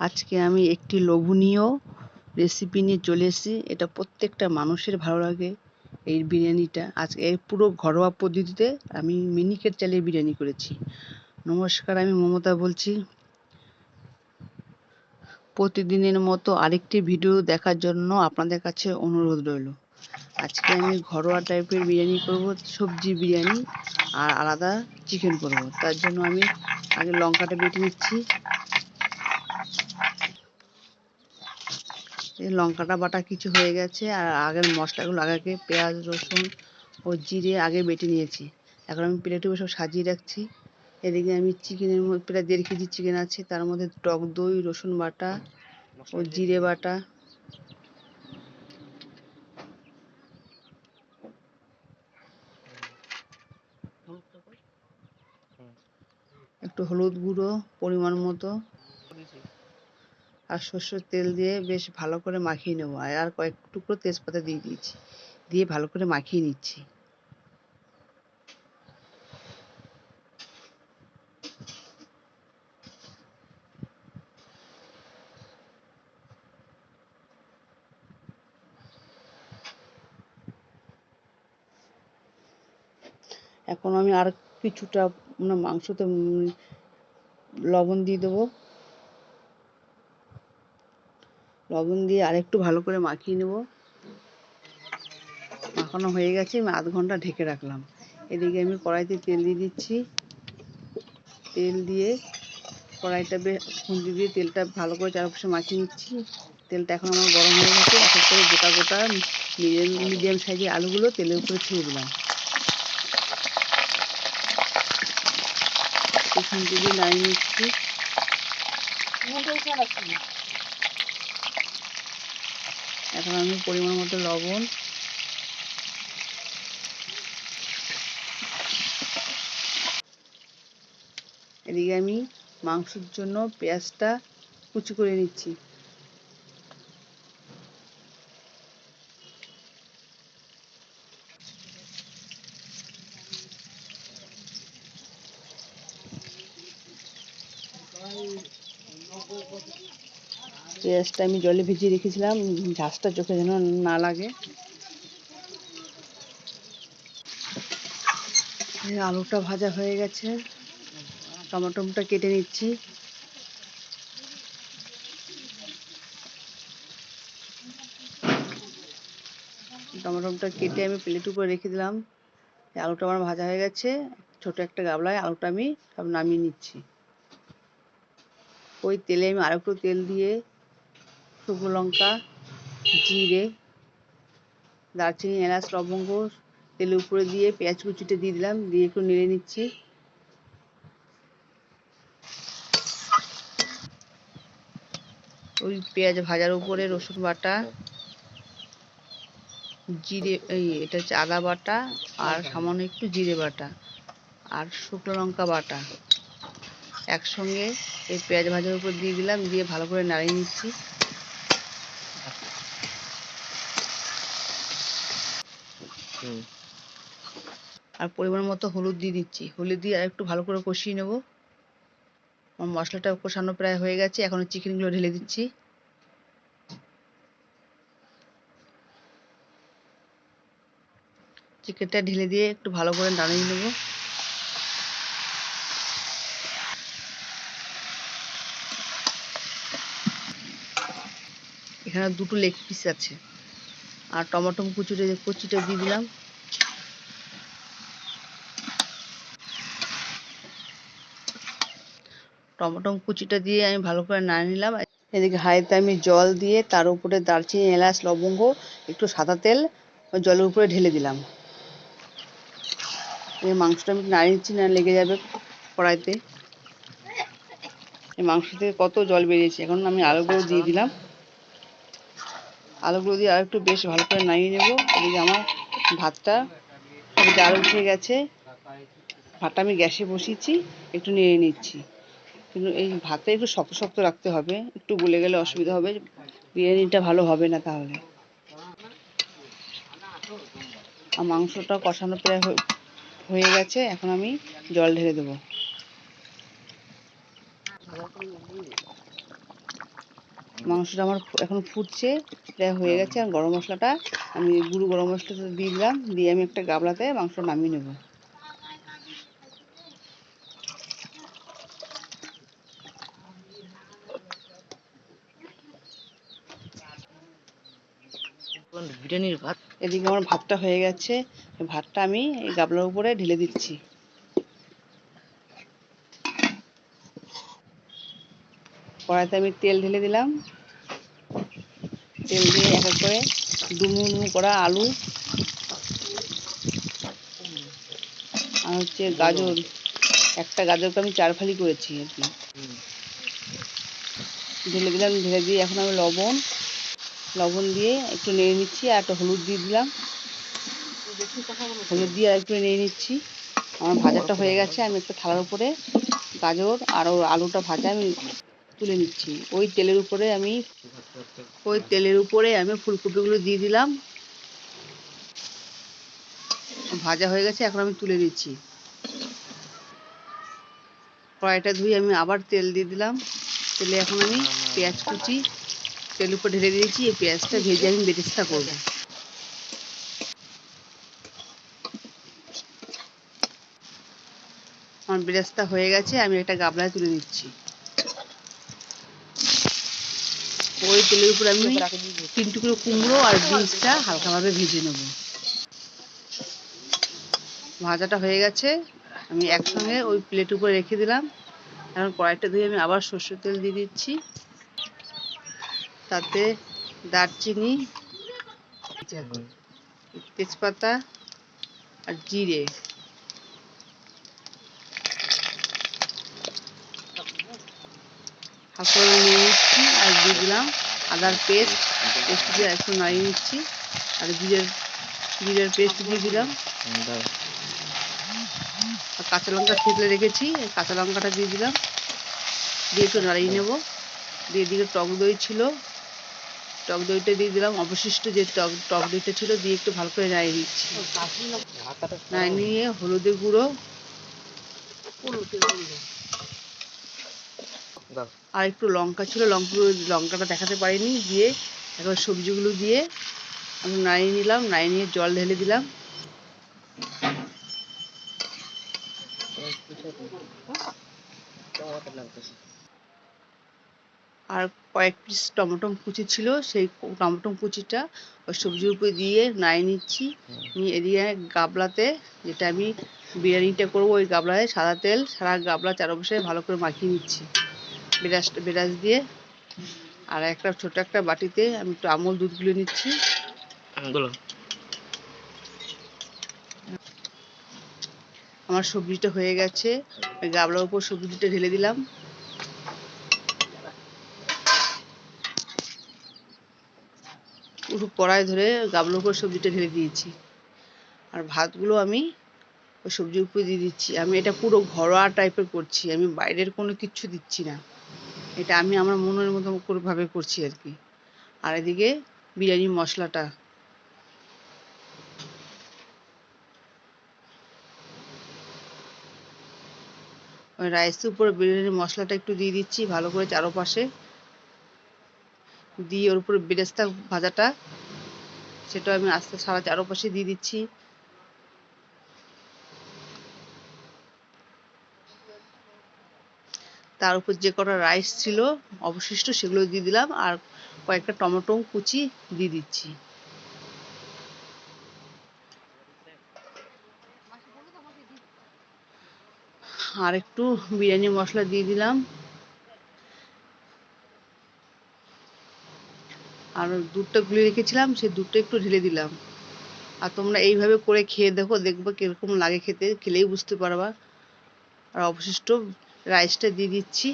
আজকে আমি একটি লোভনীয় রেসিপি নিয়ে চলে এসেছি। এটা প্রত্যেকটা মানুষের ভালো লাগে এই বিরিয়ানিটা। আজকে এই পুরো ঘরোয়া পদ্ধতিতে আমি মিনিকেট চালিয়ে বিরিয়ানি করেছি। নমস্কার, আমি মমতা বলছি। প্রতিদিনের মতো আরেকটি ভিডিও দেখার জন্য আপনাদের কাছে অনুরোধ রইল। আজকে আমি ঘরোয়া টাইপের বিরিয়ানি করব, সবজি বিরিয়ানি আর আলাদা চিকেন করব। তার জন্য আমি আগে লঙ্কাটা বেটে নিচ্ছি। লঙ্কাটা বাটা কিছু হয়ে গেছে, আর আগের মশলাগুলো আগে পেঁয়াজ, রসুন ও জিরে আগে বেটে নিয়েছি। এখন আমি প্লেটে সব সাজিয়ে রাখছি। এদিকে আমি চিকেনের মধ্যে প্রায় দেড় কেজি চিকেন আছে, তার মধ্যে টক দই, রসুন বাটা ও জিরে বাটা। একটু হলুদ গুঁড়ো পরিমাণ মতো। আর সর্ষের তেল দিয়ে বেশ ভালো করে মাখিয়ে নেব। আর কয়েক টুকরো তেজপাতা দিয়ে দিয়েছি। দিয়ে ভালো করে মাখিয়ে নিচ্ছি। এখন আমি আর কিছুটা মানে মাংসতে লবণ দিয়ে দেবো। লবণ দিয়ে আরেকটু ভালো করে মাখিয়ে নেব। মাখানো হয়ে গেছে, আমি আধ ঘণ্টা ঢেকে রাখলাম। এদিকে আমি কড়াইতে তেল দিয়ে দিচ্ছি। তেল দিয়ে কড়াইটা বেশ খুঁজি দিয়ে তেলটা ভালো করে চারপাশে মাখিয়ে নিচ্ছি। তেলটা এখন আমার গরম হয়ে গেছে এক করে গোটা গোটা মিডিয়াম মিডিয়াম সাইজের আলুগুলো তেলের উপরে ছেড়ে দিলাম। খুঁজি দিয়ে নাড়িয়ে নিচ্ছি। এখন আমি পরিমাণ মতো লবণ। এদিকে আমি মাংসের জন্য পেঁয়াজটা কুচি করে নিচ্ছি। পেঁয়াজটা আমি জলে ভিজিয়ে রেখেছিলাম ঝাঁসটা চোখে যেন না লাগে। আলুটা ভাজা হয়ে গেছে। টমাটোমটা কেটে নিচ্ছি। টমাটোমটা কেটে আমি প্লেট উপরে রেখে দিলাম। আলুটা আমার ভাজা হয়ে গেছে। ছোট একটা গাবলায় আলুটা আমি সব নামিয়ে নিচ্ছি। ওই তেলে আমি আরেকটু তেল দিয়ে শুকনো লঙ্কা, জিরে, দারচিনি, এলাচ, লবঙ্গ তেলের উপরে দিয়ে পেঁয়াজ কুচিটা দিয়ে দিলাম, দিয়ে একটু নেড়ে নিচ্ছি। ওই পেঁয়াজ ভাজার উপরে রসুন বাটা, জিরে, এই এটা হচ্ছে আদা বাটা আর সামান্য একটু জিরে বাটা আর শুকনো লঙ্কা বাটা। একসঙ্গে এই পেঁয়াজ ভাজার উপর দিয়ে দিলাম, দিয়ে ভালো করে নাড়িয়ে নিচ্ছি। আর পরিমাণ মতো হলুদ দিয়ে দিচ্ছি। হলুদ দিয়ে আর একটু ভালো করে কষিয়ে নেব। আমার মশলাটা কষানো প্রায় হয়ে গেছে। এখন চিকেনগুলো ঢেলে দিচ্ছি। চিকেনটা ঢেলে দিয়ে একটু ভালো করে নাড়িয়ে নেব। এখানে দুটো লেগ পিস আছে। আর টমেটো কুচিটা কুচিটা দিয়ে দিলাম। টমেটো কুচিটা দিয়ে আমি ভালো করে নাড়িয়ে নিলাম। এদিকে হাঁড়িতে আমি জল দিয়ে তার উপরে দারচিনি, এলাচ, লবঙ্গ, একটু সাদা তেল জলের উপরে ঢেলে দিলাম। এই মাংসটা আমি নাড়িয়ে নিচ্ছি, না লেগে যাবে কড়াইতে। এই মাংস থেকে কত জল বেরিয়েছে, এখন আমি আলুগুলো দিয়ে দিলাম। আলুগুলো দিয়ে আরেকটু বেশ ভালো করে নাড়িয়ে নেব। এদিকে আমার ভাতটা জাল উঠে গেছে। ভাতটা আমি গ্যাসে বসিয়েছি, একটু নেড়ে নিচ্ছি। কিন্তু এই ভাতটা একটু শক্ত শক্ত রাখতে হবে, একটু গলে গেলে অসুবিধা হবে। বিরিয়ানিটা ভালো হবে না তাহলে। আর মাংসটা কষানো প্রায় হয়ে গেছে, এখন আমি জল ঢেলে দেবো। মাংসটা আমার এখন ফুটছে এটা হয়ে গেছে। আর গরম মশলাটা আমি গুঁড়ো গরম মশলাটা দিয়ে দিলাম দিয়ে আমি একটা গাবলাতে মাংস নামিয়ে নেব। বিরিয়ানির ভাত। এদিকে আমার ভাতটা হয়ে গেছে ভাতটা আমি এই গাবলার উপরে ঢেলে দিচ্ছি। কড়াইতে আমি তেল ঢেলে দিলাম। তেল দিয়ে এক এক করে ডুমু করা আলু আর হচ্ছে গাজর। একটা গাজরকে আমি চার ফালি করেছি আর কি। ঢেলে দিলাম, ঢেলে দিয়ে এখন আমি লবণ। লবণ দিয়ে একটু নেড়ে নিচ্ছি আর একটা হলুদ দিয়ে দিলাম। হলুদ দিয়ে আর একটু নেড়ে নিচ্ছি। আমার ভাজাটা হয়ে গেছে, আমি একটা থালার উপরে গাজর আর আলুটা ভাজা আমি তুলে নিচ্ছি। ওই তেলের উপরে আমি, ওই তেলের উপরে আমি ফুলকপিগুলো দিয়ে দিলাম। ভাজা হয়ে গেছে, এখন আমি তুলে নিচ্ছি। কড়াইটা ধুয়ে আমি আবার তেল দিয়ে দিলাম। তেলে এখন আমি পেঁয়াজ কুচি তেলের উপর ঢেলে দিয়েছি। এই পেঁয়াজটা ভেজে আমি বেরেস্তা করব। আমার বেরেস্তা হয়ে গেছে, আমি একটা গাবলায় তুলে নিচ্ছি। ওই তেলের উপর আমি তিন টুকরো কুমড়ো আর বিনসটা হালকাভাবে ভেজে নেব। ভাজাটা হয়ে গেছে। আমি একসঙ্গে ওই প্লেট উপরে রেখে দিলাম। এখন কড়াইটা ধুয়ে আমি আবার সর্ষের তেল দিয়ে দিচ্ছি। তাতে দারচিনি তেজপাতা। আর জিরে। করে নিয়ে নিচ্ছি আর দিয়ে দিলাম আদার পেস্ট পেস্ট দিয়ে একটু নাড়িয়ে নিচ্ছি। আর জিরের জিরের পেস্ট দিয়ে দিলাম। আর কাঁচা লঙ্কা থেতলে রেখেছি কাঁচা লঙ্কাটা দিয়ে দিলাম। দিয়ে একটু নাড়িয়ে নেব। দিয়ে দিকে টক দই ছিল। টক দইটা দিয়ে দিলাম। অবশিষ্ট যে টক টক দইটা ছিল, দিয়ে একটু ভালো করে নাড়িয়ে দিচ্ছি নাড়িয়ে নিয়ে হলুদের গুঁড়ো। আর একটু লঙ্কা ছিল, লঙ্কা লঙ্কাটা দেখাতে পারিনি, দিয়ে একবার সবজিগুলো দিয়ে আমি নাড়িয়ে নিলাম, নাড়িয়ে নিয়ে জল ঢেলে দিলাম। আর কয়েক পিস টমেটো কুচি ছিল, সেই টমেটো কুচিটা ওই সবজির উপরে দিয়ে নাড়িয়ে নিচ্ছি। নিয়ে এদিকে গাবলাতে, যেটা আমি বিরিয়ানিটা করব, ওই গাবলায় সাদা তেল সারা গাবলা চারপাশে ভালো করে মাখিয়ে নিচ্ছি। বিরাস বিরাস দিয়ে। আর একটা ছোট একটা বাটিতে আমি একটু আমল দুধ গুলে নিচ্ছি আমার সবজিটা হয়ে গেছে। গাবলার উপর সবজিটা ঢেলে দিলাম। পুরো কড়াই ধরে গাবলার উপর সবজিটা ঢেলে দিয়েছি। আর ভাতগুলো আমি ওই সবজির উপরে দিয়ে দিচ্ছি। আমি এটা পুরো ঘরোয়া টাইপের করছি। আমি বাইরের কোনো কিচ্ছু দিচ্ছি না। এটা আমি আমার মনের মতো ভাবে করছি আর কি। আর এদিকে বিরিয়ানি মশলাটা। ওই রাইসের উপরে বিরিয়ানি মশলাটা একটু দিয়ে দিচ্ছি ভালো করে চারোপাশে। দিয়ে ওর উপরে বেরেস্তা ভাজাটা, সেটা আমি আস্তে সারা চারোপাশে দিয়ে দিচ্ছি। তার উপর যে কটা রাইস ছিল অবশিষ্ট সেগুলো দিয়ে দিলাম আর কয়েকটা টমেটো কুচি দিয়ে দিচ্ছি। আর একটু বিরিয়ানি মশলা দিয়ে দিলাম। আর দুধটা গুলে রেখেছিলাম, সেই দুধটা একটু ঢেলে দিলাম। আর তোমরা এইভাবে করে খেয়ে দেখো, দেখবে কীরকম লাগে খেতে, খেলেই বুঝতে পারবা। আর অবশিষ্ট রাইসটা দিয়ে দিচ্ছি।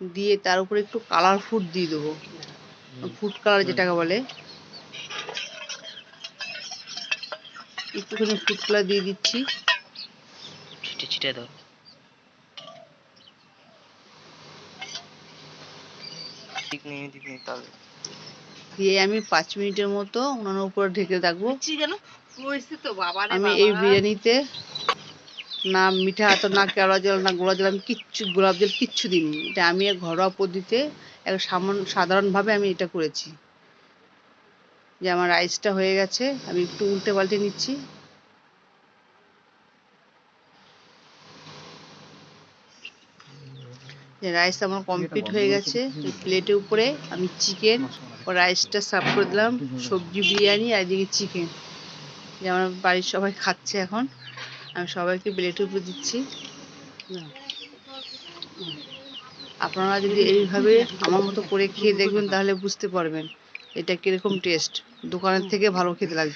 দিয়ে তার উপরে একটু কালার ফুড দিয়ে দেবো। ফুড কালার যেটাকে বলে। একটুখানি ফুড কালার দিয়ে দিচ্ছি। ছিটে ছিটে দাও। ঠিক নেই ঠিক নেই তাহলে। দিয়ে আমি পাঁচ মিনিটের মতো উনানের উপর ঢেকে রাখব। কেন আমি এই বিরিয়ানিতে না মিঠা আতর না কেওড়া জল, না গোলাপ জল, আমি কিচ্ছু, গোলাপ জল কিচ্ছু দিইনি। এটা আমি ঘরোয়া পদ্ধতিতে এক সামান্য সাধারণভাবে আমি এটা করেছি। যে আমার রাইসটা হয়ে গেছে, আমি একটু উল্টে পাল্টে নিচ্ছি। যে রাইস আমার কমপ্লিট হয়ে গেছে, এই প্লেটের উপরে আমি চিকেন ও রাইসটা সার্ভ করে দিলাম, সবজি, বিরিয়ানি, আর এদিকে চিকেন যে আমার বাড়ির সবাই খাচ্ছে এখন। আমি সবাইকে প্লেটের উপর দিচ্ছি। আপনারা যদি এইভাবে আমার মতো করে খেয়ে দেখবেন, তাহলে বুঝতে পারবেন এটা কীরকম টেস্ট দোকানের থেকে ভালো খেতে লাগছে।